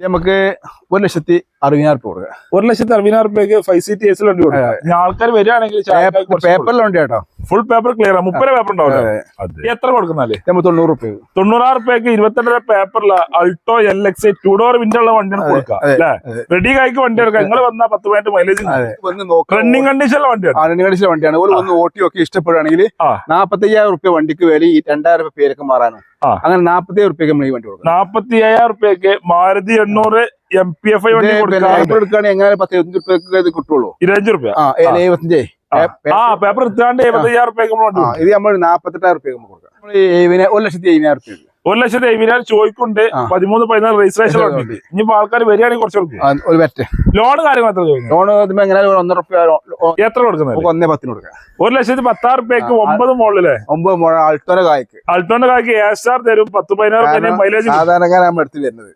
നമുക്ക് ഒരു ലക്ഷത്തി അറുപതിനായിരം രൂപ കൊടുക്കുക. ഒരു ലക്ഷത്തി അറുപതിനായിരം റുപ്യക്ക് ഫൈവ് സീറ്റ് എ സി വണ്ടി കൊടുക്കുക. ആൾക്കാർ വരികയാണെങ്കിൽ പേപ്പറിൽ വണ്ടി കേട്ടോ. ഫുൾ പേപ്പർ ക്ലിയർ ആണ് മുപ്പത് പേപ്പർ ഉണ്ടാവില്ല എത്ര കൊടുക്കുന്നാലേ? നമ്മൾ തൊണ്ണൂറ് രൂപ തൊണ്ണൂറായിരം രൂപയ്ക്ക് ഇരുപത്തിരണ്ടര പേപ്പറിൽ Alto L X two door window ഉള്ള വണ്ടിയാണ് കൊടുക്കുക. അല്ലേ. റെഡി കായ്ക്ക് വണ്ടി എടുക്കുക. നിങ്ങൾ വന്നാൽ പത്ത് പതിനെട്ട് മൈലേജ് റണ്ണിങ് കണ്ടീഷനിലെ വണ്ടിയാണ്. റണ്ണിങ് കണ്ടീഷനുള്ള വണ്ടിയാണ്. ഒരു ഒന്ന് ഓട്ടി ഒക്കെ ഇഷ്ടപ്പെടുകയാണെങ്കിൽ. നാപ്പത്തയ്യായിരം റുപ്യ വണ്ടിക്ക് വില ഈ രണ്ടായിരം രൂപ പേരൊക്കെ മാറാനാണ് അങ്ങനെ നാപ്പത്തി റുപ്യക്ക് നമ്മൾ ഈ വണ്ടി കൊടുക്കും. നാപ്പത്തി അയ്യായിരം റുപ്യക്ക് മാരുതി എണ്ണൂറ് എം പി എഫ് ഐ വണ്ടി കൊടുക്കുകയാണെങ്കിൽ എങ്ങനെ പത്ത് ഇരുപത്തഞ്ച് ഇത് കിട്ടുള്ളൂ. ഇരുപത്തഞ്ച് റുപ്യ ആ എഴുപത്തഞ്ചേ ആ. പേപ്പർ എടുത്താണ്ട് എഴുപത്തി അയ്യായിരം റുപ്യക്ക് നമ്മൾ ഇത് നമ്മൾ നാപ്പത്തെട്ടായിരം രൂപ നമ്മൾ കൊടുക്കാം. ഒരു ലക്ഷത്തി അയ്യായിരം റുപ്യ ഒരു ലക്ഷത്തി അയ്യായിരം ചോദിക്കുന്നുണ്ട്. പതിമൂന്ന് പതിനാല് രജിസ്ട്രേഷൻ ഉണ്ട്. ഇനിയിപ്പോ ആൾക്കാർ വരികയാണെങ്കിൽ കുറച്ച് കൊടുക്കും. ലോൺ കാര്യങ്ങൾ എത്ര ലോൺ എങ്ങനെ ഒന്നര എത്ര കൊടുക്കുന്നത് ഒന്നേ പത്തിന് കൊടുക്കാം. ഒരു ലക്ഷത്തി പത്താറ് റുപ്യക്ക് ഒമ്പത് മുകളിലെ ഒമ്പത് മുഴ അൾട്ടോന്റെ കായ്ക്ക്. അൾട്ടോന്റെ കായ്ക്ക് സ്റ്റാർ തരും പത്ത് പതിനാറ് മൈലേജ് സാധാരണക്കാരാണ് എടുത്ത് വരുന്നത്.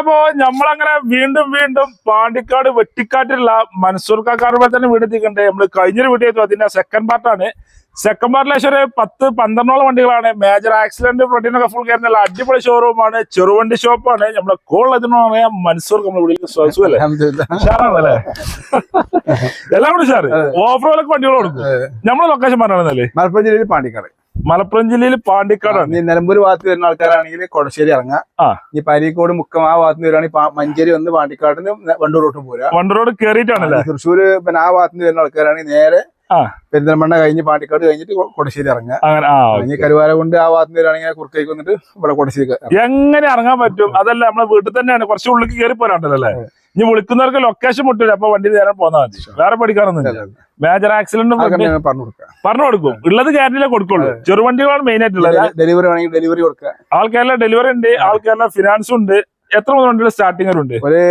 അപ്പോ നമ്മളങ്ങനെ വീണ്ടും വീണ്ടും പാണ്ടിക്കാട് വെട്ടിക്കാട്ടിലുള്ള മൻസൂർ കാക്കാരുടെ തന്നെ വീടെത്തിക്കണ്ടേ നമ്മൾ കഴിഞ്ഞൊരു വീട്ടിൽ അതിന്റെ സെക്കൻഡ് പാർട്ടാണ് സെക്കൻഡ് പാർട്ടിലെ ഒരു പത്ത് പന്ത്രണ്ടോളം വണ്ടികളാണ്. മേജർ ആക്സിഡന്റ് ഫ്രണ്ടിനൊക്കെ ഫുൾ കയറുന്ന അടിപൊളി ഷോറൂമാണ് ചെറുവണ്ടി ഷോപ്പാണ് നമ്മളെ കോളതിന് പറയാം മൻസൂർ നമ്മൾ വിളിക്കുന്ന സ്വസു അല്ലേ അൽഹംദുലില്ലാ. എല്ലാം കൂടി ഉഷാറ്. ഓഫ് റോഡൊക്കെ വണ്ടികൾ കൊടുക്കും. നമ്മളെ ലൊക്കേഷൻ പറഞ്ഞാലേ മലപ്പുറം ജില്ലയിൽ പാണ്ടിക്കാട്. മലപ്പുറം ജില്ലയിൽ പാണ്ടിക്കാടാണ്. നിലമ്പൂർ ഭാഗത്ത് വരുന്ന ആൾക്കാരാണെങ്കിൽ കൊടശ്ശേരി ഇറങ്ങാ. ആ. ഈ പരീക്കോട് മുക്കം ആ ഭാഗത്ത് വരുവാണെങ്കിൽ മഞ്ചേരി വന്ന് പാണ്ടിക്കാട് നിന്ന് വണ്ടൂർ റോട്ട് പോരാ വണ്ടൂർ റോഡ് കയറിയിട്ടാണല്ലേ തൃശ്ശൂർ പിന്നെ ആ ഭാഗത്ത് നിന്ന് വരുന്ന ആൾക്കാരാണെങ്കിൽ നേരെ. പെരിന്തൽമണ്ണ കഴിഞ്ഞ് പാണ്ടിക്കാട് കഴിഞ്ഞിട്ട് കൊടശ്ശേരി ഇറങ്ങാം അങ്ങനെ ആ ഇനി കരുവാര കൊണ്ട് ആ ഭാഗത്ത് നിന്ന് കുറുക്കൈക്ക് വന്നിട്ട് ഇവിടെ കൊടശ്ശേരി എങ്ങനെ ഇറങ്ങാൻ പറ്റും? അതല്ല നമ്മളെ വീട്ടിൽ തന്നെയാണ്. കുറച്ച് ഉള്ളിൽ കയറി പോരാട്ടല്ലേ ഇനി വിളിക്കുന്നവർക്ക് ലൊക്കേഷൻ മുട്ടില്ല. അപ്പൊ വണ്ടി നേരം പോന്നാ മതി. വേറെ പഠിക്കാനൊന്നും മേജർ ആക്സിഡന്റ് പറഞ്ഞു കൊടുക്കാം. പറഞ്ഞു കൊടുക്കും. ഉള്ളത് ഗ്യാരണ്ടിയിലേ കൊടുക്കുള്ളൂ. ചെറുവണ്ടികളാണ് മെയിൻ ആയിട്ടുള്ളത്. ഡെലിവറി വേണമെങ്കിൽ ഡെലിവറി കൊടുക്കുക. ആൾക്കാരുടെ ഡെലിവറി ഉണ്ട്. ആൾക്കാരുടെ ഫിനാൻസും ഉണ്ട്. എത്ര മുതൽ വണ്ടികൾ സ്റ്റാർട്ടിംഗ് ഉണ്ട്? ഒരു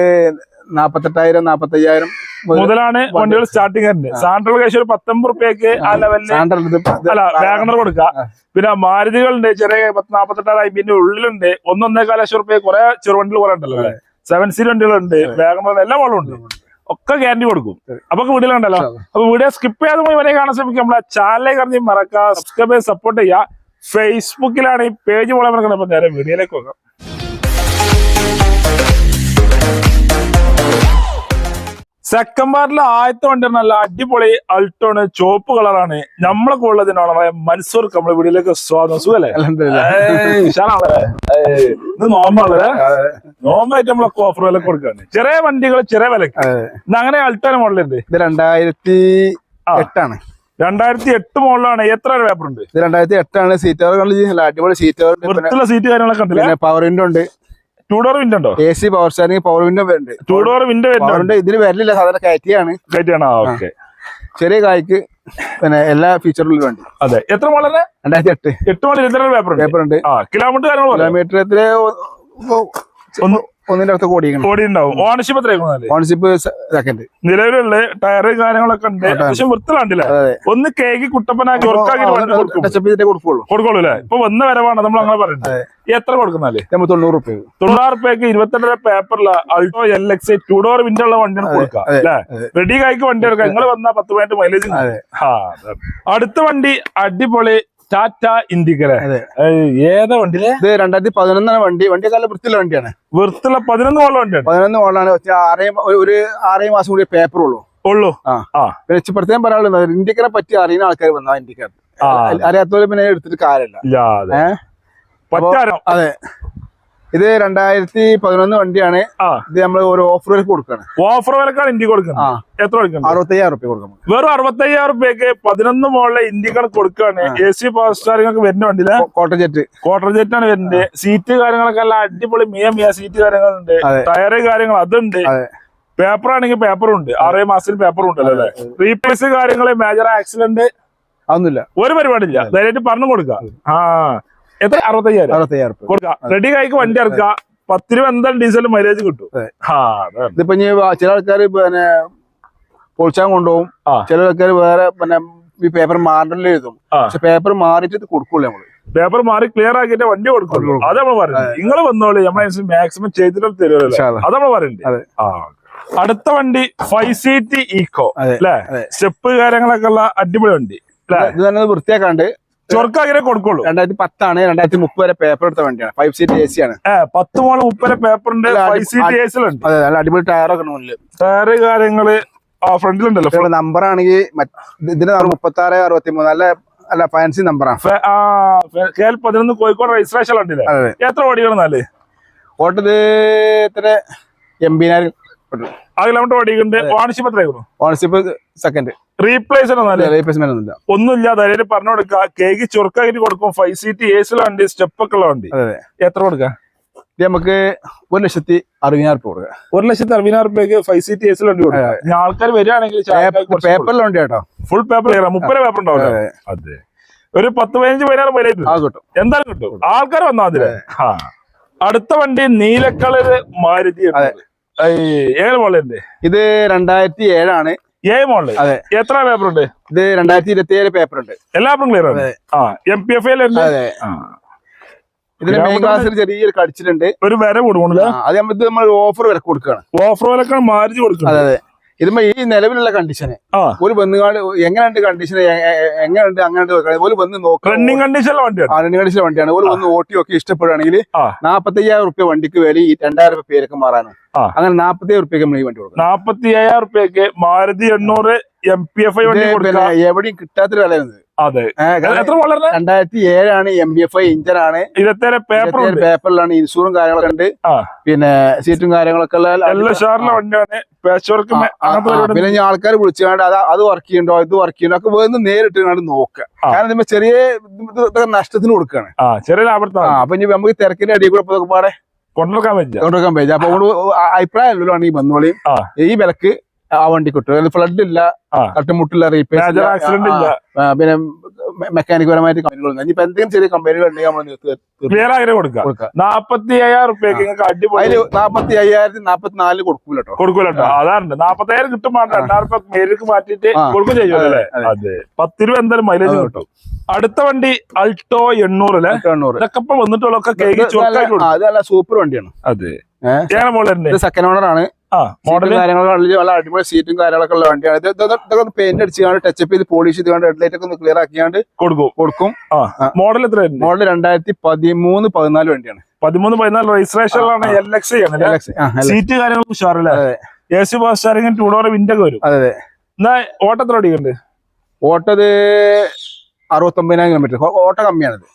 നാപ്പത്തെട്ടായിരം നാപ്പത്തയ്യായിരം മുതലാണ് വണ്ടികൾ സ്റ്റാർട്ടിംഗ് ഉണ്ട് സാൻട്രൽ കേസ് ഒരു പത്തൊമ്പത് റുപ്യക്ക് ആ ലെവലിൽ അല്ല വാഗണർ കൊടുക്കുക. പിന്നെ മാരുതികളുണ്ട് ചെറിയ പത്ത് നാപ്പത്തെട്ടായിരം പിന്നെ ഉള്ളിലുണ്ട്. ഒന്നൊന്നേകാൽ ലക്ഷം റുപ്യ കുറെ ചെറുവണ്ടികൾ കുറെ ഉണ്ടല്ലോ അല്ലേ? സെവൻ സീറ്റ് വണ്ടികളുണ്ട് വാഗണർ എല്ലാ വളം ഉണ്ട്. ഒക്കെ ഗ്യാരണ്ടി കൊടുക്കും. അപ്പൊ വീഡിയോ കണ്ടല്ലോ. അപ്പൊ വീഡിയോ സ്കിപ്പ് ചെയ്യാതെ പോയി വരെ കാണാൻ ശ്രമിക്കും നമ്മളെ ചാനലിലേക്ക് കറിഞ്ഞ് മറക്കുക സബ്സ്ക്രൈബ് ചെയ്ത് സപ്പോർട്ട് ചെയ്യുക. ഫേസ്ബുക്കിലാണ് ഈ പേജ് പോലെ അപ്പൊ നേരെ വീഡിയോയിലേക്ക് പോകാം. സെക്കൻഡ് പാർട്ടിൽ ആദ്യത്തെ വണ്ടി നല്ല അടിപൊളി അൾട്ടോണ് ചുവപ്പ് കളറാണ്. നമ്മളൊക്കെ ഉള്ളതിനാണ് മൻസൂർ നമ്മളെ വീടിലേക്ക് സ്വാഗതം. സുഖല്ലേ? ഏയ് ഇത് നോമ്പാണല്ലേ നോമ്പായിട്ട് നമ്മളൊക്കെ ഓഫർ വില കൊടുക്കാണ്. ചെറിയ വണ്ടികൾ ചെറിയ വിലക്ക്. അങ്ങനെ അൾട്ടോന് മോഡലുണ്ട് ഇത് രണ്ടായിരത്തി. എട്ടാണ്. രണ്ടായിരത്തി എട്ട് മോഡലാണ് എത്ര പേപ്പർ ഉണ്ട്? ഇത് രണ്ടായിരത്തി എട്ടാണ്. സീറ്റ് അടിപൊളി സീറ്റ് സീറ്റ് കാര്യങ്ങളൊക്കെ ഉണ്ട് പവറിന്റെ ഉണ്ട്. ടൂ ഡോർ വിൻഡോ ഉണ്ടോ A C power steering power window വരുന്നുണ്ട്. ടൂ ഡോർ വിൻഡോ വരുന്നുണ്ട്. ഇതിന് വരലില്ല സാധാരണ കയറ്റിയാണ്. കയറ്റിയാണോ. ഓക്കെ ചെറിയ കായ്ക്ക് പിന്നെ എല്ലാ ഫീച്ചറിലും വണ്ടി അതെ. എത്ര മോളെ രണ്ടായിരത്തി എട്ട്. എട്ട് മോളിൽ പേപ്പർ ഉണ്ട്. പേപ്പർ ഉണ്ട്. ആ കിലോമീറ്റർ കാര്യങ്ങൾ ഒന്നിന്റെ അടുത്ത് കോടി കോടി ഉണ്ടാവും ഓണർഷിപ്പ് എത്രയാക്കുന്നാൽ ഓണർഷിപ്പ് സെക്കൻഡ് നിലവിലുള്ള ടയറ് കാര്യങ്ങളൊക്കെ ഉണ്ട്. അത്യാവശ്യം വൃത്തിലാണ്ടില്ലേ ഒന്ന് കേക്ക് കുട്ടപ്പനാക്കി കൊടുക്കുള്ളൂ. കൊടുക്കുള്ളൂ അല്ലേ? ഇപ്പൊ വന്ന വരവാണ് നമ്മൾ അങ്ങനെ പറയുന്നത്. എത്ര കൊടുക്കുന്നാലേ നമ്മൾ തൊണ്ണൂറ് റുപ്യ തൊണ്ണൂറ് റുപ്യക്ക് ഇരുപത്തിരണ്ടര പേപ്പറില Alto L X two door window ഉള്ള വണ്ടിയാണ് കൊടുക്കുക അല്ലേ? റെഡി കായ്ക്ക് വണ്ടി എടുക്കാം നിങ്ങൾ വന്നാൽ പത്ത് പതിനെട്ട് മൈലേജ് അടുത്ത വണ്ടി അടിപൊളി ടാറ്റ ഇൻഡിക്കലെ. ഏതാ വണ്ടി ഇത് രണ്ടായിരത്തി പതിനൊന്നാണ് വണ്ടി. വണ്ടി നല്ല വൃത്തിയുള്ള വണ്ടിയാണ്. വൃത്തിയുള്ള പതിനൊന്ന് കോളം വണ്ടിയാണ്. പതിനൊന്ന് മോളാണ് ആറേ ഒരു- ആറേ മാസം കൂടി പേപ്പർ ഉള്ളൂ. ഉള്ളൂ? ആ. പിന്നെ പ്രത്യേകം പറയാനുള്ളത് ഇന്ത്യക്കാരെ പറ്റി അറിയുന്ന ആൾക്കാർ വന്നാ ഇന്ത്യക്കാർ അറിയാത്തവരെ പിന്നെ എടുത്തിട്ട് കാര്യമില്ല. അതെ. ഇത് രണ്ടായിരത്തി പതിനൊന്ന് വണ്ടിയാണ് ഇത് നമ്മൾ ഒരു ഓഫർ വിലക്ക് കൊടുക്കാണ്. ഓഫർ വിലക്കാണ് ഇന്ത്യ കൊടുക്കുന്നത്. എത്ര കൊടുക്കുന്നത് അറുപത്തയ്യായിരം റുപ്യ കൊടുക്കാം വെറും അറുപത്തയ്യായിരം റുപ്യക്ക് പതിനൊന്ന് മോളിലെ ഇന്ത്യക്കാണ് കൊടുക്കുകയാണ് എ സി പവർ സ്റ്റാറിംഗ് വരുന്ന വണ്ടിയിലെ കോട്ടർ ജെറ്റ്. കോട്ടർ ജെറ്റ് ആണ് വരുന്നത് സീറ്റ് കാര്യങ്ങളൊക്കെ എല്ലാം അടിപൊളി മിയ മിയ സീറ്റ് കാര്യങ്ങളുണ്ട്. ടയർ ടയറ് കാര്യങ്ങൾ അതുണ്ട്. അതെ. പേപ്പർ ആണെങ്കിൽ പേപ്പറും ഉണ്ട്. ആറേ മാസത്തിൽ പേപ്പറും ഉണ്ടല്ലോ അല്ലേ? റീപ്ലേസ് കാര്യങ്ങൾ മേജർ ആക്സിഡന്റ് അതൊന്നുമില്ല. ഒരു പരിപാടിയില്ല. ധൈര്യമായിട്ട് പറഞ്ഞു കൊടുക്കാം ആ. എത്ര? അറുപത്തയ്യായിരം. അറുപത്തയ്യായിരം റുപ്യ കൊടുക്കാം. റെഡി കായ്ക്ക് വണ്ടി ഇറക്കുക. പത്ത് രൂപ എന്തായാലും ഡീസൽ മൈലേജ് കിട്ടും. ഇപ്പൊ ഇതിപ്പോ ഇനി ചില ആൾക്കാർ പിന്നെ പൊളിച്ചാൻ കൊണ്ടുപോകും. ചില ആൾക്കാർ വേറെ പിന്നെ ഈ പേപ്പർ മാറലിൽ എഴുതും. പക്ഷെ പേപ്പർ മാറിയിട്ട് ഇത് കൊടുക്കൂല നമ്മൾ. പേപ്പർ മാറി ക്ലിയർ ആക്കിയിട്ട് വണ്ടി കൊടുക്കുള്ളൂ. അത് നമ്മൾ പറയുന്നത് നിങ്ങൾ വന്നോളൂ നമ്മളെ മാക്സിമം ചെയ്തിട്ട് തരുമല്ലോ. അത് നമ്മൾ പറയുന്നത്. അടുത്ത വണ്ടി ഫൈവ് സീറ്റ് ഈക്കോ. അല്ലേ? സ്റ്റെപ്പ് കാര്യങ്ങളൊക്കെ ഉള്ള അടിപൊളി വണ്ടി. അല്ലേ? ഇത് തന്നെ വൃത്തിയാക്കാണ്ട് ചൊറുക്കാകിനെ കൊടുക്കുള്ളൂ. രണ്ടായിരത്തി പത്താണ് രണ്ടായിരത്തി മുപ്പത് വരെ പേപ്പർ എടുത്ത വണ്ടിയാണ്. ഫൈവ് സീറ്റ് എ സി ആണ്. പത്ത് മോൾ മുപ്പത് പേപ്പറിന്റെ ഫൈവ് സീറ്റ് ഏസിലുണ്ട് അതെ നല്ല അടിപൊളി ടയറൊക്കെ മുന്നിൽ. ടയറ് കാര്യങ്ങൾ ഫ്രണ്ടിലുണ്ടല്ലോ നമ്പർ ആണെങ്കിൽ ഇതിന്റെ മുപ്പത്തി ആറ് അറുപത്തി മൂന്ന് നല്ല അല്ല ഫാൻസി നമ്പറാണ് കെ എൽ പതിനൊന്ന് കോഴിക്കോട് രജിസ്ട്രേഷൻ ഉണ്ടല്ലേ എത്ര ഓടിക്കണമെന്നാൽ ഓട്ടത് ഇത്ര എൺപതിനായിരം ആ കിലോമീറ്റർ ഓടിക്കുന്നുണ്ട് ഓണർഷിപ്പ് എത്രയായിരുന്നു ഓണർഷിപ്പ് സെക്കൻഡ് റീപ്ലേസ്മെന്റ് ഒന്നുമില്ല. ഒന്നുമില്ല. ധൈര്യം പറഞ്ഞു കൊടുക്കുക. കേക്ക് ചുരുക്കായിട്ട് കൊടുക്കും. ഫൈവ് സീറ്റ് ഏസിലുള്ള വണ്ടി സ്റ്റെപ്പ് ഒക്കെ ഉള്ള വണ്ടി. അതെ. അതെ എത്ര കൊടുക്കുക? ഇത് നമുക്ക് ഒരു ലക്ഷത്തി അറുപതിനായിരം രൂപ കൊടുക്കുക ഒരു ലക്ഷത്തി അറുപതിനായിരം രൂപയ്ക്ക് ഫൈവ് സീറ്റ് ഏസിൽ വണ്ടി കൊടുക്കുക ഇനി ആൾക്കാർ വരികയാണെങ്കിൽ പേപ്പറിൽ കേട്ടോ. ഫുൾ പേപ്പർ മുപ്പത് പേപ്പർ ഉണ്ടാവില്ല അതെ. ഒരു പത്ത് പതിനഞ്ച് പതിനാറ് പതിനേഴ് ആ കിട്ടും. എന്തായാലും കിട്ടും. ആൾക്കാർ വന്നാൽ മതി ആ. അടുത്ത വണ്ടി നീലക്കളര് മാരുതി. ഏഴ് മോളുണ്ട് ഇത് രണ്ടായിരത്തി ഏഴാണ് ഏഴ് മോളിൽ അതെ. എത്ര പേപ്പർ ഉണ്ട് ഇത് രണ്ടായിരത്തി ഇരുപത്തി ഏഴ് പേപ്പർ ഉണ്ട് എല്ലാ പേപ്പറും ക്ലിയർ ആണ് ആ എം പി എഫ് അതെ. ഇതിന്റെ മെയിൻ ക്ലാസ്സിൽ ചെറിയൊരു കടിച്ചിട്ടുണ്ട് ഒരു വില കൊടുക്കണില്ല അത് നമ്മൾ ഓഫർ വില കൊടുക്കുകയാണ് ഓഫ് റോഡൊക്കെ മാരുതി അതെ അതെ. ഇതുമ്പോ ഈ നിലവിലുള്ള കണ്ടീഷന് ഒരു ബന്ധുകാട് എങ്ങനെയുണ്ട് കണ്ടീഷൻ എങ്ങനെയുണ്ട് അങ്ങനെ ഒരു ബന്ധു നോക്കാം. റണ്ണിങ് കണ്ടീഷനിലെ വണ്ടിയാണ്. ആരണ്യ കണ്ടീഷൻ വണ്ടിയാണ്. ഒരു ബന്ധു ഓട്ടി ഒക്കെ ഇഷ്ടപ്പെടുകയാണെങ്കിൽ. നാപ്പത്തയ്യായിരം റുപ്യ വണ്ടിക്ക് വില ഈ രണ്ടായിരം റുപ്യ പേരൊക്കെ മാറാനും അങ്ങനെ നാപ്പത്തയ്യായിരം റുപ്യക്ക് നമ്മൾ ഈ വണ്ടി കൊടുക്കും നാപ്പത്തി അയ്യായിരം റുപ്യക്ക് മാരുതി എണ്ണൂറ് എം പി എഫ് ഐ വണ്ടി എവിടെയും കിട്ടാത്തൊരു വിലയാണ് അതെ. എത്ര വളരെ രണ്ടായിരത്തി ഏഴാണ് എം ബി എഫ് ഐ ഇരുപത്തേഴ് പേപ്പർ പേപ്പറിലാണ് ഇൻഷൂറും കാര്യങ്ങളൊക്കെ ഉണ്ട്. പിന്നെ സീറ്റും കാര്യങ്ങളൊക്കെ ഉള്ള എല്ലാ ഷാറിലെ വണ്ടിയാണ്. പാച്ച് വർക്ക് പിന്നെ ഞാൻ ആൾക്കാർ വിളിച്ചുകൊണ്ട് അത് അത് വർക്ക് ചെയ്യണ്ടോ ഇത് വർക്ക് ചെയ്യണ്ടോ ഒക്കെ വേറെ നേരിട്ട് കണ്ട് നോക്കുക. കാരണം ഇപ്പൊ ചെറിയ നഷ്ടത്തിന് കൊടുക്കുകയാണ്. ചെറിയ ലാഭത്താണ് അപ്പൊ ഇനി നമുക്ക് തിരക്കിന്റെ അടിയിൽ കൂടെ ഇപ്പൊ പാടെ കൊണ്ടുവെക്കാൻ പറ്റില്ല. കൊണ്ടുവെക്കാൻ പറ്റില്ല. അപ്പൊ അഭിപ്രായമല്ലോ ഈ വന്നോളി. ഈ വിലക്ക് ആ വണ്ടി കിട്ടും. ഫ്ലഡ് ഇല്ല. കട്ടുമുട്ടില്ല റീപേസ് ആക്സിഡന്റ് ഇല്ല. പിന്നെ മെക്കാനിക് പരമായിട്ട് കമ്പനികൾ ഇനിയിപ്പോ എന്തെങ്കിലും ചെറിയ കമ്പനികൾ ഉണ്ടെങ്കിൽ നമ്മൾ നിർത്തി തീർത്ത് ക്ലിയർ ആയിട്ട് കൊടുക്കാം കൊടുക്കാം നാപ്പത്തി അയ്യായിരം റുപ്യക്ക് അടിപൊളി നാപ്പത്തി അയ്യായിരത്തി നാപ്പത്തി നാലിൽ കൊടുക്കൂല കേട്ടോ കൊടുക്കൂലോ അതാണ് നാപ്പത്തായിരം കിട്ടും വേണ്ട. രണ്ടായിരം റുപ്യ മേലേക്ക് മാറ്റിയിട്ട്. കൊടുക്കും ചെയ്യും അല്ലേ? അതെ. പത്ത് രൂപ എന്തായാലും മൈലേജ് കിട്ടും. അടുത്ത വണ്ടി അൾട്ടോ എണ്ണൂറ് അല്ലേ? തൊണ്ണൂറ് ഇതൊക്കെ വന്നിട്ടുള്ള സൂപ്പർ വണ്ടിയാണ്. അതെ. സെക്കൻഡ് ഓണർ ആണ്. കാര്യങ്ങളൊക്കെ അടിപൊളി സീറ്റും കാര്യങ്ങളൊക്കെ ഉള്ള വണ്ടിയാണ്. ഇത് ഇതൊക്കെ ഒന്ന് പെയിന്റ് അടിച്ചാണ്ട് ടച്ചപ്പ് ചെയ്ത് പോളിഷ് ചെയ്തുകൊണ്ട് ഹെഡ്ലൈറ്റ് ഒക്കെ ഒന്ന് ക്ലിയർ ആക്കിയാണ്ട് കൊടുക്കും. കൊടുക്കും. മോഡൽ എത്ര മോഡൽ രണ്ടായിരത്തി പതിമൂന്ന് പതിനാല് വണ്ടിയാണ്. പതിമൂന്ന് പതിനാല് അല്ലേ? സീറ്റ് കാര്യങ്ങളും ഉഷാറില്ല. A C bus steering two door window ഒക്കെ വരും. അതെ എന്നാ ഓട്ടത്ര ഓടിക്കുന്നുണ്ട് ഓട്ടത് അറുപത്തൊമ്പതിനായിരം കിലോമീറ്റർ ഓട്ട കമ്മിയാണിത്.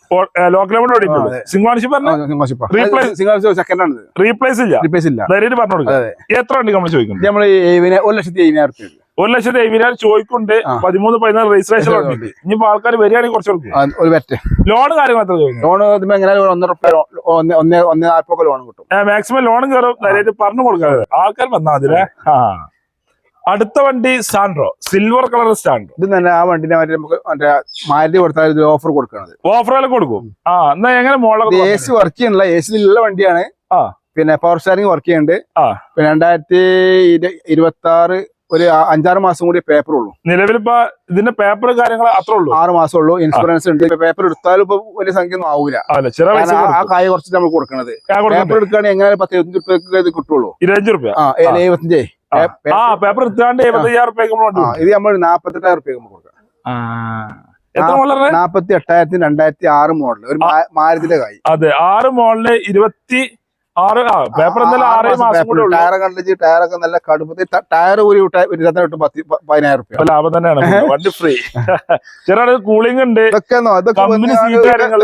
ലോക്കൽ ഓടി ആ, ഓടിക്കുള്ളൂ അതെ. സിംഗാണിഷിപ്പ് പറഞ്ഞ സെക്കൻഡ് ആണിത്. റീപ്ലേസ് ഇല്ല? റീപ്ലേസ് ഇല്ല. എത്ര വണ്ടി നമ്മൾ ഇത് ചോദിക്കുന്നത് നമ്മൾ ഒരു ലക്ഷത്തി എഴുപതിനായിരം റുപ്യ ഒരു ലക്ഷത്തി എഴുപതിനായിരം ചോദിക്കുന്നുണ്ട്. പതിമൂന്ന് പതിനാല് രജിസ്ട്രേഷൻ ഉണ്ട്. ഇനിയിപ്പോ ആൾക്കാർ വരികയാണെങ്കിൽ കുറച്ച് ഒരു ലോൺ കാര്യങ്ങൾ എത്ര ലോൺ എങ്ങനെ ഒരു ഒന്നര റുപ്യ ഒന്ന് ഒന്ന് ഒന്ന് നാൽപ്പൊക്കെ ലോൺ കിട്ടും. മാക്സിമം ലോണും കയറും പറഞ്ഞു കൊടുക്കാതെ. ആൾക്കാർ വന്നാൽ മതി ആ. അടുത്ത വണ്ടി സാൻഡ്രോ സിൽവർ കളർ സ്റ്റാൻഡ്രോ ഇത് തന്നെ ആ വണ്ടിനെ മറ്റേ നമുക്ക് മറ്റേ മാരുതി കൊടുത്താൽ ഇത് ഓഫർ കൊടുക്കണത്. ഓഫറുകൾ കൊടുക്കും. ആ എന്നാ എങ്ങനെ മോളെ എ സി വർക്ക് ചെയ്യണില്ല എ സിയിലുള്ള വണ്ടിയാണ്. ആ. പിന്നെ പവർ സ്റ്റാറിംഗ് വർക്ക് ചെയ്യുന്നുണ്ട്. ആ. പിന്നെ രണ്ടായിരത്തി ഇരുപത്തി ആറ് ഒരു അഞ്ചാറ് മാസം കൂടി പേപ്പർ ഉള്ളൂ. ഇപ്പൊ ഇതിന്റെ പേപ്പർ കാര്യങ്ങൾ അത്ര ഉള്ളൂ? ആറ് മാസം ഉള്ളൂ. ഇൻഷുറൻസ് ഉണ്ട്. പേപ്പർ എടുത്താലും ഇപ്പൊ വലിയ സംഖ്യ ഒന്നും ആവൂല. ആ- കായ കുറച്ച് നമ്മൾ കൊടുക്കണത്. പേപ്പർ എടുക്കുകയാണെങ്കിൽ എങ്ങനെ പത്ത് ഇരുപത്തഞ്ച് ഇത് കിട്ടുള്ളൂ. ഇരുപത്തഞ്ച് റുപ്യ. ആ ഏ- പേപ്പർ എടുത്താണ്ട് എഴുപത്തയ്യായിരം ഇത് നമ്മൾ നാപ്പത്തെട്ടായിരം റുപ്യ നമ്മൾ കൊടുക്കാം. നാപ്പത്തി എട്ടായിരത്തി രണ്ടായിരത്തി ആറ് മോഡൽ ഒരു മാരത്തിന്റെ കായ്. അതെ ആറ് മോഡൽ ഇരുപത്തി ആറ് പേപ്പർ എന്തായാലും ആറ് മാസം കൂടെ ടയർ കണ്ടിച്ച് ടയറൊക്കെ നല്ല കടുപ്പത്തിൽ ടയർ ഒരു ഇരുപത്തി ഇട്ട് പത്ത് പതിനായിരം റുപ്യ. ലാഭം തന്നെയാണ്. വണ്ടി ഫ്രീ ചെറിയ കൂളിംഗ് ഉണ്ട്. ഇതൊക്കെ.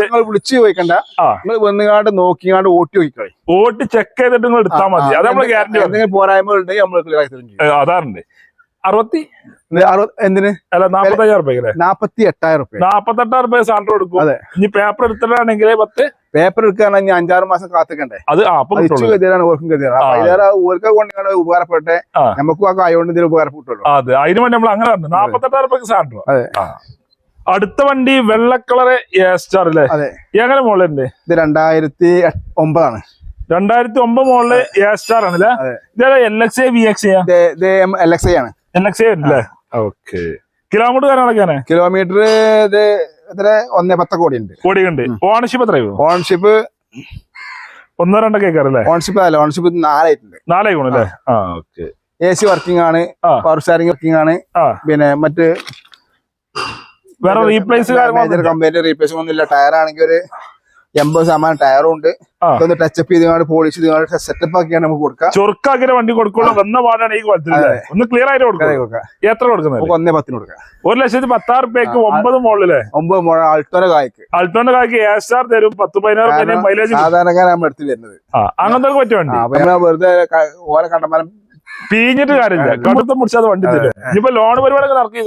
നിങ്ങൾ വിളിച്ചു ചോദിക്കണ്ട. നിങ്ങൾ വന്നുകാണ്ട് നോക്കിങ്ങാണ്ട് ഓട്ടി നോക്കിക്കളി. ഓട്ടി ചെക്ക് ചെയ്തിട്ട് നിങ്ങൾ എടുത്താൽ മതി. അത് നമ്മൾ ഗ്യാരണ്ടി എന്തെങ്കിലും പോരായ്മകൾ ഉണ്ടെങ്കിൽ നമ്മൾ ക്ലിയർ ആക്കി തരും. അതാറുണ്ട്. അറുപത്തി എന്തിന്? അല്ല നാപ്പത്തയ്യായിരം നാപ്പത്തി എട്ടായിരം റുപ്യ. നാപ്പത്തെട്ടായിരം സാൻഡർ കൊടുക്കും അതെ. ഇനി പേപ്പർ എടുത്തിട്ടാണെങ്കിൽ പത്ത് പേപ്പർ എടുക്കുകയാണെങ്കിൽ അഞ്ചാറ് മാസം കാത്തിക്കണ്ടേ? അത് ഇച്ചു ഗതിയാണ് ഓർക്കും ഗതിയാണ് ആ. അതിലേറെ ഓർക്ക് കൊണ്ടാണ് ഉപകാരപ്പെട്ടെ. നമുക്കും ആ കായോണ്ട് ഇതിൽ ഉപകാരപ്പെട്ടുള്ളൂ അതെ അതിന് വേണ്ടി നമ്മൾ അങ്ങനെ പറഞ്ഞു നാപ്പത്തെട്ടായിരം റുപ്യക്ക് സാലറി അതെ. അടുത്ത വണ്ടി വെള്ള കളറ് സ്റ്റാർ അല്ലേ? അതെ. എങ്ങനെ മോളുണ്ട് ഇത് രണ്ടായിരത്തി ഒമ്പതാണ്. രണ്ടായിരത്തി ഒമ്പത് മോളിൽ എ സ്റ്റാർ ആണ് അല്ലേ അതെ. ഇതേ L X A V X L X ആണ്. എൽ എക്സ് അല്ലേ ഓക്കെ. കിലോമീറ്റർ കാര്യങ്ങളൊക്കെയാണ് കിലോമീറ്റർ ഇത് എത്ര ഒന്നേ പത്ത് കോടി ഉണ്ട് കോടിയുണ്ട് ഓണർഷിപ്പ് എത്രയോ ഓൺഷിപ്പ് ഒന്നോ രണ്ടോ കേൾക്കാറല്ലേ? ഓൺഷിപ്പ് അല്ല ഓൺഷിപ്പ് നാലായിട്ടുണ്ട്. നാലേ ഗുണം അല്ലേ ആ ഓക്കെ. എ സി വർക്കിംഗ് ആണ്. പവർ സ്റ്റാരിംഗ് വർക്കിംഗ് ആണ് പിന്നെ മറ്റ് വേറെ റീപ്ലേസ് കമ്പനി റീപ്ലേസ് ഒന്നുമില്ല. ടയർ ആണെങ്കിൽ ഒരു എൺപത് ശതമാനം ടയറും ഉണ്ട് ഒന്ന് ഇതൊന്ന് ടച്ചപ്പ് ചെയ്ത് പോളിഷ് ചെയ്ത് സെറ്റപ്പ് ആക്കിയാണ് നമുക്ക് കൊടുക്കാം. ചൊറുക്കാക്കിയ വണ്ടി കൊടുക്കുള്ളൂ വന്ന പാടാണ് ഈ കുളത്തിൽ ഒന്ന് ക്ലിയർ ആയിട്ട് കൊടുക്കാം. എത്ര കൊടുക്കുന്നത്? ഒന്നേ പത്തിന് കൊടുക്കാം. ഒരു ലക്ഷത്തി പത്താറ് രൂപയ്ക്ക് ഒമ്പത് മോളിലെ ഒമ്പത് മോള ആൾട്ടോനെ കായ്ക്ക്. അൾട്ടോന്റെ കായ്ക്ക് എ ആർ തരും പത്ത് പതിനാറ് മൈലേജ് സാധാരണക്കാരാണ് എടുത്ത് വരുന്നത്. അങ്ങനത്തെ നമ്മൾ വെറുതെ ഓരോ കണ്ടമാനം പീഞ്ഞിട്ട് കാര്യമില്ല. കടുത്ത മുടിച്ചാതെ വണ്ടി തരും. ഇനിയിപ്പോ ലോൺ പരിപാടിയൊക്കെ നടക്കി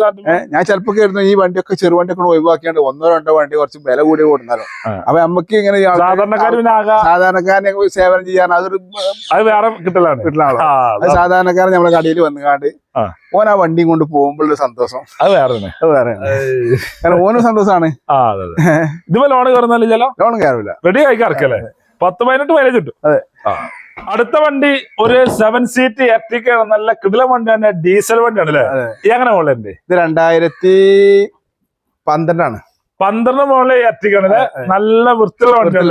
ഞാൻ ചിലപ്പോ കരുതുന്നു ഈ വണ്ടിയൊക്കെ ചെറുവണ്ടിയൊക്കെ ഒഴിവാക്കിയാണ്ട് ഒന്നോ രണ്ടോ വണ്ടി കുറച്ച് വില കൂടി കൊടുത്താലോ. അപ്പൊ നമുക്ക് ഇങ്ങനെ സാധാരണക്കാരനെ സേവനം ചെയ്യാൻ അതൊരു അത് വേറെ കിട്ടലാണ്. കിട്ടലാണ് അത് സാധാരണക്കാരൻ നമ്മളെ കടയിൽ വന്നുകാണ്ട്. ഓൻ ആ വണ്ടിയും കൊണ്ട് പോകുമ്പോഴുള്ള സന്തോഷം. അത് വേറെ തന്നെ. അത് വേറെ കാരണം ഓനും സന്തോഷമാണ് ഇതിപ്പോ കയറുന്നല്ലോ ലോൺ കയറുന്നാലും ചില ലോൺ കയറില്ല റെഡി ആയി ഇറക്കല്ലേ പത്ത് പതിനെട്ട് മൈലേജ് കിട്ടും. അതെ. അടുത്ത വണ്ടി ഒരു സെവൻ സീറ്റ് എർട്ടിക്ക നല്ല കിടിലം വണ്ടിയാണ് ഡീസൽ വണ്ടിയാണ് അല്ലേ? എങ്ങനെ മോളുണ്ട് ഇത് രണ്ടായിരത്തി പന്ത്രണ്ടാണ്. പന്ത്രണ്ട് മോളിലെ എർട്ടിക്കാണ് നല്ല വൃത്തിയുള്ള വണ്ടിയാണ്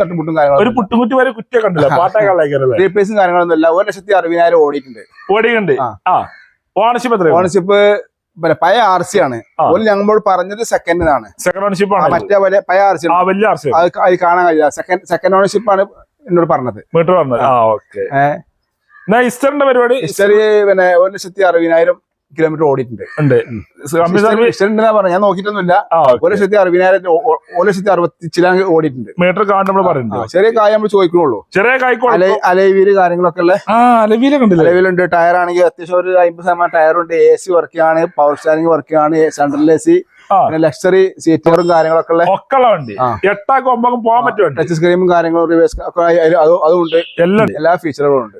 തട്ടുമുട്ടും ഒരു പുട്ടുമുട്ടി വരെ കുറ്റിയൊക്കെ ഉണ്ടല്ലോ പാട്ടൊക്കെ റീപ്ലേസും കാര്യങ്ങളൊന്നും ഇല്ല. ഒരു ലക്ഷത്തി അറുപതിനായിരം ഓടിയിട്ടുണ്ട്. ഓടിയിട്ടുണ്ട്. ആ. ഓണർഷിപ്പ് എത്ര ഓണർഷിപ്പ് പഴയ ആർ സി ആണ്. ആ. ഞങ്ങൾ പറഞ്ഞത് സെക്കൻഡിനാണ് സെക്കൻഡ് ഓണർഷിപ്പ് ആണ്. മറ്റേ പഴയ ആർ സി അത് കാണാൻ കഴിയില്ല. സെക്കൻഡ് സെക്കൻഡ് ഓണർഷിപ്പ് ആണ് എന്നോട് പറഞ്ഞത്. വീട്ടിൽ പറഞ്ഞത്? ആ. ഓക്കെ. ഇസ്റ്ററിന്റെ പരിപാടി? ഹിസ്റ്ററി പിന്നെ ഒരു ലക്ഷത്തി അറുപതിനായിരം കിലോമീറ്റർ ഓടിയിട്ടുണ്ട്. ഉണ്ട്. ഉണ്ടെന്നാ ഞാൻ നോക്കിയിട്ടൊന്നുമില്ല. ഒരു ലക്ഷത്തി അറുപതിനായിരം ഒരു ലക്ഷത്തി അറുപത്തി ചില ഓടിയിട്ടുണ്ട്. മീറ്റർ കാണുമ്പോൾ നമ്മൾ പറയുന്നത് ചെറിയ കായ നമ്മൾ ചോദിക്കുന്നുള്ളൂ. ചെറിയ കായ്ക്കോളെ അലവീൽ അലൈവീൽ കാര്യങ്ങളൊക്കെ ഉള്ള കണ്ടില്ലേ അലൈവിലുണ്ട്. ടയർ ആണെങ്കിൽ അത്യാവശ്യം ഒരു അമ്പത് ശതമാനം ഉണ്ട് എ സി വർക്ക് ആണ് പവർ സ്റ്റാരിംഗ് വർക്ക് ആണ് സെൻട്രൽ എ സി. പിന്നെ ലക്ഷറി സീറ്ററും കാര്യങ്ങളൊക്കെ ഉള്ള ഒക്കെയുള്ള വണ്ടി ആ. എട്ടാക്കും ഒമ്പതും പോകാൻ പറ്റുമോ ടച്ച് സ്ക്രീനും കാര്യങ്ങളും റിവേഴ്സ് ഒക്കെ അതുണ്ട് എല്ലാം. എല്ലാ ഫീച്ചറുകളും ഉണ്ട്.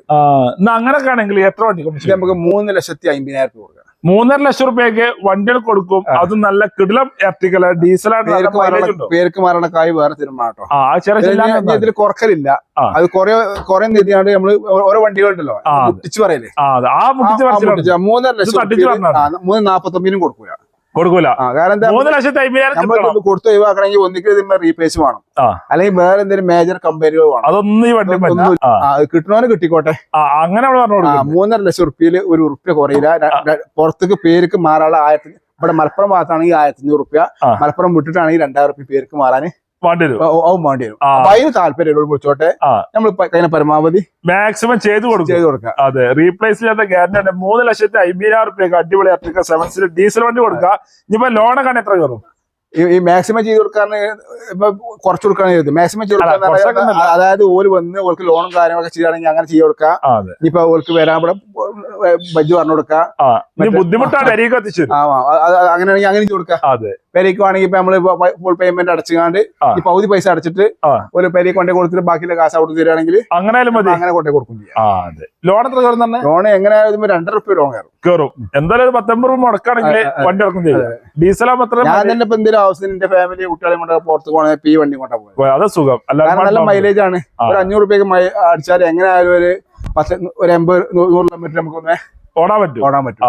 അങ്ങനെയൊക്കെ ആണെങ്കിൽ എത്ര വണ്ടി നമുക്ക് മൂന്ന് ലക്ഷത്തി അമ്പതിനായിരം രൂപ കൊടുക്കാം. മൂന്നര ലക്ഷം റുപ്യക്ക് വണ്ടികൾ കൊടുക്കും. അത് നല്ല കിടിലം എർട്ടിക്കല ഡീസലാണ് പേർക്ക് മരണക്കായി വേറെ തീരുമാനം കേട്ടോ. ഇതിൽ കുറക്കലില്ല. അത് കുറെ കുറെ നീതിയാണ്ട് നമ്മൾ ഓരോ വണ്ടികളുണ്ടല്ലോ. മുട്ടിച്ച് പറയല്ലേ മൂന്നര ലക്ഷം. മൂന്ന് നാപ്പത്തൊമ്പതിനും കൊടുക്കൂല. കൊടുക്കൂല. മൂന്ന് ലക്ഷത്തി. കൊടുത്ത് ഒഴിവാക്കണമെങ്കിൽ ഒന്നിക്കൽ ഇതിന്മേൽ റീപ്ലേസ് വേണം. അല്ലെങ്കിൽ വേറെ എന്തെങ്കിലും മേജർ കമ്പനികൾ വേണം. അതൊന്നും ഈ വണ്ടി ആ, കിട്ടിക്കോട്ടെ. അങ്ങനെ മൂന്നര ലക്ഷം ഉറുപ്പിയിൽ ഒരു ഉറുപ്പ്യ കുറയില്ല. പുറത്തേക്ക് പേർക്ക് മാറാനുള്ള ആയിരത്തി ഇവിടെ മലപ്പുറം ഭാഗത്താണെങ്കിൽ ആയിരത്തി അഞ്ഞൂറ് റുപ്യ. മലപ്പുറം വിട്ടിട്ടാണെങ്കിൽ രണ്ടായിരം റുപ്യ പേർക്ക് മാറാൻ വേണ്ടി വരും ആവും വേണ്ടി വരും. അപ്പൊ അതിന് താല്പര്യം വിളിച്ചോട്ടെ നമ്മൾ കഴിഞ്ഞ പരമാവധി മാക്സിമം ചെയ്ത് കൊടുക്കും. ചെയ്ത് കൊടുക്കാം അതെ റീപ്ലേസ് ചെയ്യാത്ത ഗ്യാരണ്ടി മൂന്ന് ലക്ഷത്തി അമ്പതിനായിരം റുപ്യക്ക് അടിപൊളി അർട്ടിക്ക സെവൻ സീറ്റ് ഡീസൽ വണ്ടി കൊടുക്കുക. ഇനിയിപ്പോ ലോണൊക്കെ എത്ര കയറും? ഈ- മാക്സിമം ചെയ്ത് കൊടുക്കാൻ ഇപ്പൊ കുറച്ച് കൊടുക്കാൻ മാക്സിമം ചെയ്ത് കൊടുക്കാൻ. അതായത് ഓൽ വന്ന് ഓൾക്ക് ലോണും കാര്യങ്ങളൊക്കെ ചെയ്യുകയാണെങ്കിൽ അങ്ങനെ ചെയ്ത് കൊടുക്കാം ആ ഓർക്ക് വരാൻ ഇവിടെ ബജ്ജ് പറഞ്ഞു കൊടുക്കാം ബുദ്ധിമുട്ടാണ് അങ്ങനെയാണെങ്കിൽ അങ്ങനെ ചെയ്ത് കൊടുക്കാം അതെ. പെരയ്ക്കുവാണെങ്കിൽ ഇപ്പൊ നമ്മൾ ഫുൾ പേയ്മെന്റ് അടച്ചുകാണ്ട്. ഈ പകുതി പൈസ അടച്ചിട്ട്. ഒരു പെരയ്ക്ക് കൊണ്ടേ കൊടുത്തിട്ട് ബാക്കിയുള്ള കാശ് അവിടെ തരികയാണെങ്കിൽ അങ്ങനെ അങ്ങനെ കൊണ്ടേ കൊടുക്കും ലോൺ എത്ര കയറും തന്നെ? ലോൺ എങ്ങനെ രണ്ടര റുപ്യ ലോൺ കയറും. കയറും. എന്തായാലും ഒരു പത്തൊമ്പത് രൂപ മുടക്കാണെങ്കിൽ വണ്ടി ഇറക്കും ഡീസൽ ഞാൻ തന്നെ ഇപ്പൊ എന്തെങ്കിലും ആവശ്യത്തിന് എന്റെ ഫാമിലി കുട്ടികളെ കൊണ്ട് പുറത്ത് പോകണേ ഈ വണ്ടി കൊണ്ടാ പോയത്. പോയി. അത് സുഖം. നല്ല മൈലേജ് ആണ്. ഒരു അഞ്ഞൂറ് റുപ്യക്ക് അടിച്ചാൽ എങ്ങനെ ആയാലും ഒരു പത്ത് ഒരു എൺപത് നൂറ് കിലോമീറ്റർ നമുക്ക് ഓടാൻ പറ്റും. ഓടാൻ പറ്റും.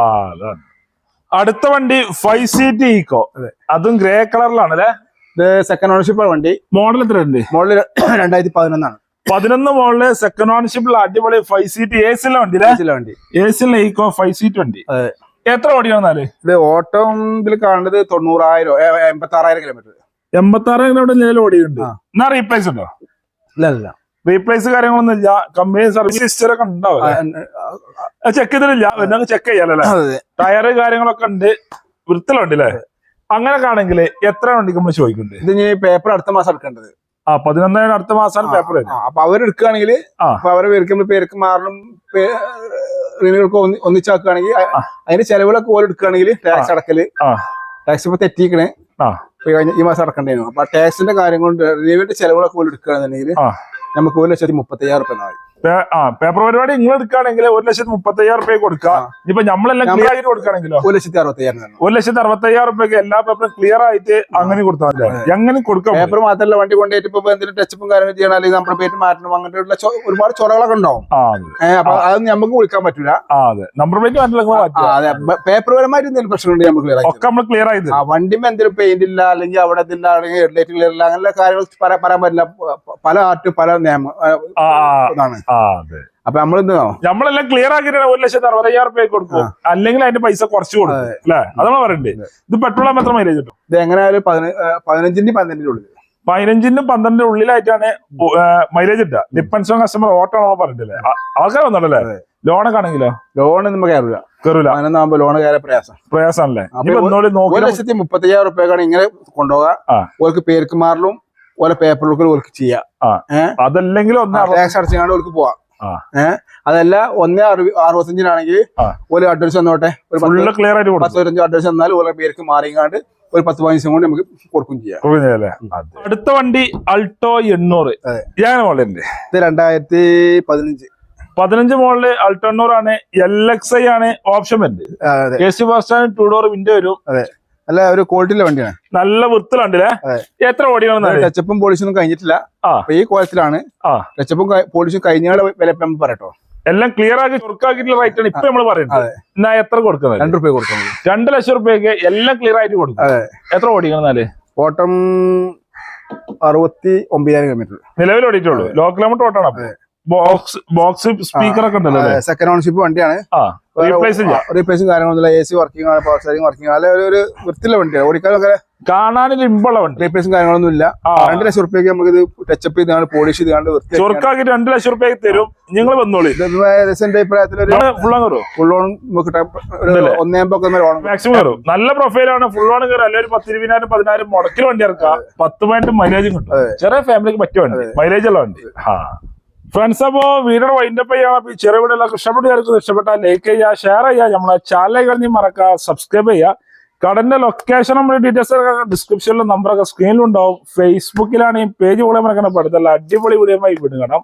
അടുത്ത വണ്ടി ഫൈവ് സീറ്റ് ഈക്കോ അതെ. അതും ഗ്രേ കളറിലാണ് അല്ലെ? ഇത് സെക്കൻഡ് ഓണർഷിപ്പ് വണ്ടി. മോഡൽ എത്ര ഉണ്ട് മോഡൽ രണ്ടായിരത്തി പതിനൊന്നാണ് പതിനൊന്ന് മോഡൽ സെക്കൻഡ് ഓണർഷിപ്പിൽ അടിപൊളി ഫൈവ് സീറ്റ് എ സിലെ വണ്ടി വണ്ടി. എ സിലെ ഈക്കോ ഫൈവ് സീറ്റ് വണ്ടി. എത്ര ഓടിയാണെന്നാൽ ഇത് ഓട്ടം ഇതിൽ കാണുന്നത് തൊണ്ണൂറായിരം എൺപത്തി ആറായിരം കിലോമീറ്റർ എൺപത്തി ആറായിരം കിലോമീറ്റർ നിലയിൽ ഓടിയുണ്ട് എന്നാ റീപ്ലേസ് ഉണ്ടോ? ഇല്ല ഇല്ല. റീപ്ലേസ് കാര്യങ്ങളൊന്നും ഇല്ല. കമ്പനി സർവീസ് ഹിസ്റ്ററി ഒക്കെ ഉണ്ടാവും ചെക്ക് ചെയ്തിട്ടില്ല. പിന്നെ ചെക്ക് ചെയ്യാലല്ലേ? ടയറ് കാര്യങ്ങളൊക്കെ ഉണ്ട്. വൃത്തിലുണ്ട് അല്ലേ അങ്ങനൊക്കെ ആണെങ്കിൽ എത്ര വണ്ടിക്ക് നമ്മൾ ചോദിക്കുന്നുണ്ട്? ഇത് ഇനി പേപ്പർ അടുത്ത മാസം എടുക്കേണ്ടത്. ആ പതിനൊന്നായിരം അടുത്ത മാസമാണ് പേപ്പർ അപ്പൊ അവരെടുക്കുകയാണെങ്കിൽ. അപ്പൊ അവരെ പേർക്ക് പേർക്ക് മാറണം. റീനുകൾക്ക് ഒന്നിച്ചാക്കുകയാണെങ്കിൽ. അതിന്റെ ചെലവുകളൊക്കെ ഓരോ എടുക്കുകയാണെങ്കിൽ ടാക്സ് അടക്കൽ. ടാക്സ് ഇപ്പൊ തെറ്റിക്കണേ ഈ മാസം അടക്കണ്ടായിരുന്നു അപ്പൊ ടാക്സിന്റെ കാര്യം കൊണ്ട് റീനുവിന്റെ ചെലവുകളൊക്കെ ഓരോ എടുക്കുകയാണെന്നുണ്ടെങ്കിൽ. നമുക്ക് ഒരു ലക്ഷത്തി മുപ്പത്തി അയ്യായിരം റുപ്യ പേ- ആ പേപ്പർ പരിപാടി നിങ്ങൾ എടുക്കുകയാണെങ്കിൽ ഒരു ലക്ഷത്തി മുപ്പത്തി അയ്യായിരം റുപ്യ കൊടുക്കുക. ഇപ്പൊ നമ്മളെല്ലാം ക്ലിയർ ആയിട്ട് കൊടുക്കുകയാണെങ്കിലോ? ഒരു ലക്ഷത്തി അറുപത്തി അയ്യായിരം ഒരു ലക്ഷത്തി അറുപത്തി അയ്യായിരം റുപ്യക്ക് എല്ലാ പേപ്പറും ക്ലിയർ ആയിട്ട് അങ്ങനെ കൊടുത്താൽ മതി. എങ്ങനെ കൊടുക്കാം പേപ്പർ മാത്രമല്ല വണ്ടി കൊണ്ടുപോയിട്ട് ഇപ്പൊ എന്തെങ്കിലും ടച്ചപ്പും കാര്യങ്ങളും ചെയ്യണം അല്ലെങ്കിൽ നമ്മുടെ പേര് മാറ്റണം അങ്ങനെയുള്ള ഒരുപാട് ചൊറകളൊക്കെ ഉണ്ടാവും. അതെ. അപ്പൊ അതൊന്നും നമുക്ക് വിളിക്കാൻ പറ്റില്ല അതെ. നമ്പർ പ്ലേറ്റ് അതെ. പേപ്പർ പരമായിട്ട് എന്തെങ്കിലും പ്രശ്നമുണ്ട് നമുക്ക് ക്ലിയർ ഒക്കെ നമ്മൾ ക്ലിയർ ആയത് ആ വണ്ടിമേ എന്തെങ്കിലും പെയിന്റ് ഇല്ല അല്ലെങ്കിൽ അവിടെ ഇതില്ല അല്ലെങ്കിൽ ഹെഡ്ലൈറ്റ് ക്ലിയർ ഇല്ല അങ്ങനെയുള്ള കാര്യങ്ങൾ പറയാൻ പറ്റില്ല. പല ആർട്ടും പല നിയമം ഇതാണ്. അതെ. അപ്പൊ നമ്മൾ നമ്മളെല്ലാം ക്ലിയർ ആക്കിയിട്ട് ഒരു ലക്ഷത്തി അറുപതയ്യായിരം റുപ്യ കൊടുക്കും. അല്ലെങ്കിൽ അതിന്റെ പൈസ കുറച്ച് കൊടുക്കും അല്ലെ? അതാണ് പറയണ്ടേ. ഇത് പെട്രോൾ മാത്രം എത്ര മൈലേജ് കിട്ടും? ഇത് എങ്ങനെയായാലും പതിനഞ്ചിന്റെ പന്ത്രണ്ടിന്റെ ഉള്ളിൽ പതിനഞ്ചിനും പന്ത്രണ്ടിന്റെ ഉള്ളിലായിട്ടാണ് മൈലേജ് ഇട്ട ഡിപ്പെൻസ് ഓൺ കസ്റ്റമർ ഓട്ടോ ആണോ പറഞ്ഞിട്ടില്ലേ? ആൾക്കാർ വന്നോണ്ടല്ലേ ലോണൊക്കെ ആണെങ്കിലോ? ലോൺ നമുക്ക് കയറില്ല കയറില്ല പതിനൊന്നാകുമ്പോ ലോൺ കയറിയ പ്രയാസം. പ്രയാസമല്ലേ അല്ലേ ഒരു ലക്ഷത്തി മുപ്പത്തയ്യായിരം റുപ്യക്കാണ് ഇങ്ങനെ കൊണ്ടുപോകാം. ഓർക്ക് പേർക്ക് മാറലും ഓരോ പേപ്പറിലൊക്കെ ഓർക്ക് ചെയ്യാം. അതല്ലെങ്കിൽ ടാക്സ് അടച്ചാണ്ട് ഓർക്ക് പോവാം. ഏഹ് അതല്ല ഒന്നേ അറുപ അറുപത്തഞ്ചിനാണെങ്കിൽ ഒരു അഡ്രസ് തന്നോട്ടെ ഒരു ക്ലിയർ ആയിട്ട് കൊടുക്കും. അഡ്വാൻസ് തന്നാൽ ഓരോ പേർക്ക് മാറിങ്ങാണ്ട് ഒരു പത്ത് പതിനഞ്ച് ദിവസം കൊണ്ട് നമുക്ക് കൊടുക്കും ചെയ്യാം? അടുത്ത വണ്ടി അൾട്ടോ എണ്ണൂറ്. ഇത് രണ്ടായിരത്തി പതിനഞ്ച്. പതിനഞ്ച് മോളിൽ അൾട്ടോ എണ്ണൂറാണ്. എൽ എക്സ് ഐ ആണ് ഓപ്ഷൻ വരുന്നത്. എ സി ഫസ്റ്റ് ആണ് ടൂ ഡോർ വിൻഡോ വരും. അല്ല ഒരു ക്വാളിറ്റിയിലെ വണ്ടിയാണ്. നല്ല വൃത്തിലുണ്ടല്ലേ. എത്ര ഓടിയാണ് ടച്ചപ്പും പോളിഷൊന്നും കഴിഞ്ഞിട്ടില്ല. ഈ കോലത്തിലാണ്. ടച്ചപ്പും പോളിഷും കഴിഞ്ഞാൽ വില ഇപ്പൊ പറയട്ടോ. എല്ലാം ക്ലിയർ ആക്കി ചുരുക്കാക്കിയിട്ടുള്ള റേറ്റ് ആണ് ഇപ്പൊ നമ്മൾ പറയുന്നത്. എന്നാ എത്ര കൊടുക്കുന്നത്? രണ്ട് റുപ്യ കൊടുക്കുന്നത്. രണ്ട് ലക്ഷം റുപ്യക്ക് എല്ലാം ക്ലിയർ ആയിട്ട് കൊടുക്കും. എത്ര ഓടിക്കണം എന്നാൽ? ഓട്ടം അറുപത്തി ഒമ്പതിനായിരം കിലോമീറ്റർ നിലവിൽ ഓടിയിട്ടുള്ളൂ. ലോ കിലോമീറ്റർ ഓട്ടാണ്. ബോക്സ് ബോക്സ് സ്പീക്കർ ഒക്കെ ഉണ്ടല്ലോ സെക്കൻഡ് ഓണർഷിപ്പ് വണ്ടിയാണ്. ആ. റീപ്ലേസ് കാര്യങ്ങളൊന്നുമില്ല എ സി വർക്കിംഗ് ആണ് പവർ സ്റ്റാരിംഗ് വർക്കിംഗ് അല്ല ഒരു വൃത്തിയുള്ള വണ്ടിയാണ്. ഓടിക്കാനൊക്കെ കാണാൻ ഇമ്പുള്ള വണ്ടി. റീപ്ലേസും കാര്യങ്ങളൊന്നും ഇല്ല. രണ്ട് ലക്ഷം റുപ്യക്ക് നമുക്ക് ഇത് ടച്ചപ്പ് ചെയ്താണ് പോളിഷ് ചെയ്താണ് ചുരുക്കാക്കി രണ്ട് ലക്ഷം റുപ്യക്ക് തരും. നിങ്ങൾ വന്നോളി. എന്റെ അഭിപ്രായത്തിൽ ഫുൾ ഓൺ നമുക്ക് മാക്സിമം കയറും നല്ല പ്രൊഫൈലാണ് ഫുൾ ഓൺ കയറും അല്ലെങ്കിൽ പത്ത് ഇരുപതിനായിരം പതിനായിരം മുടക്കിൽ വണ്ടി ഇറക്കാം. പത്ത് പോയിന്റ് മൈലേജും കിട്ടും. ചെറിയ ഫാമിലിക്ക് പറ്റിയ വണ്ടി. മൈലേജ് ഉള്ള വണ്ടി. ആ ഫ്രണ്ട്സ് അപ്പോ വീഡിയോ വൈൻഡപ്പ് ചെയ്യാം. ഈ ചെറിയ വീഡിയോ ഇഷ്ടപ്പെട്ട ഇഷ്ടപ്പെട്ടാൽ ലൈക്ക് ചെയ്യുക ഷെയർ ചെയ്യുക. നമ്മളെ ചാനൽ കഴിഞ്ഞ് മറക്കുക സബ്സ്ക്രൈബ് ചെയ്യുക. കടന്റെ ലൊക്കേഷൻ നമ്മുടെ ഡീറ്റെയിൽസ് ഡിസ്ക്രിപ്ഷനിലും നമ്പറൊക്കെ സ്ക്രീനിലുണ്ടാവും ഫേസ്ബുക്കിലാണ് ഈ പേജ് പോലെ മറക്കണം പഠിത്തല്ല അടിപൊളി വീഡിയോ വിടുകണം